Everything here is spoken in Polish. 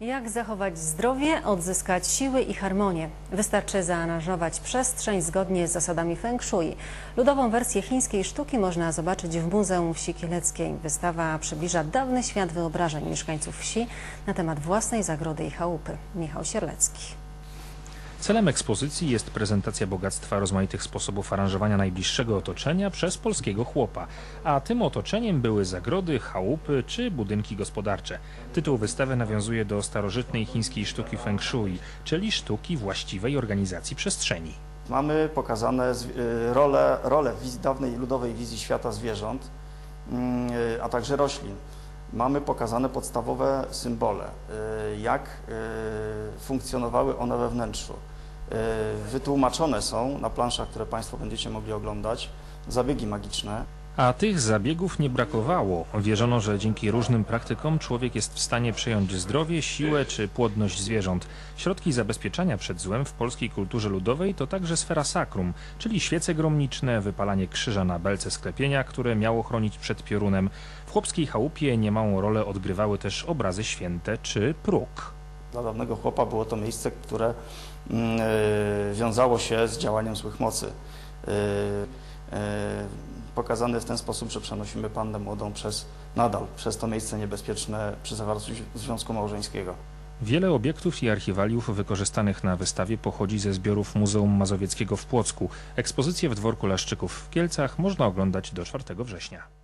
Jak zachować zdrowie, odzyskać siły i harmonię? Wystarczy zaaranżować przestrzeń zgodnie z zasadami Feng Shui. Ludową wersję chińskiej sztuki można zobaczyć w Muzeum Wsi Kieleckiej. Wystawa przybliża dawny świat wyobrażeń mieszkańców wsi na temat własnej zagrody i chałupy. Michał Sierlecki. Celem ekspozycji jest prezentacja bogactwa rozmaitych sposobów aranżowania najbliższego otoczenia przez polskiego chłopa, a tym otoczeniem były zagrody, chałupy czy budynki gospodarcze. Tytuł wystawy nawiązuje do starożytnej chińskiej sztuki feng shui, czyli sztuki właściwej organizacji przestrzeni. Mamy pokazane y, role, w dawnej ludowej wizji świata zwierząt, mm, a także roślin. Mamy pokazane podstawowe symbole, y, jak y, funkcjonowały one we wnętrzu. Y, Wytłumaczone są na planszach, które Państwo będziecie mogli oglądać, zabiegi magiczne. A tych zabiegów nie brakowało. Wierzono, że dzięki różnym praktykom człowiek jest w stanie przejąć zdrowie, siłę czy płodność zwierząt. Środki zabezpieczania przed złem w polskiej kulturze ludowej to także sfera sakrum, czyli świece gromniczne, wypalanie krzyża na belce sklepienia, które miało chronić przed piorunem. W chłopskiej chałupie niemałą rolę odgrywały też obrazy święte czy próg. Dla dawnego chłopa było to miejsce, które mm, y, wiązało się z działaniem złych mocy. Y, y, Pokazane w ten sposób, że przenosimy pannę młodą przez nadal, przez to miejsce niebezpieczne przy zawarciu związku małżeńskiego. Wiele obiektów i archiwaliów wykorzystanych na wystawie pochodzi ze zbiorów Muzeum Mazowieckiego w Płocku. Ekspozycję w Dworku Laszczyków w Kielcach można oglądać do 4 września.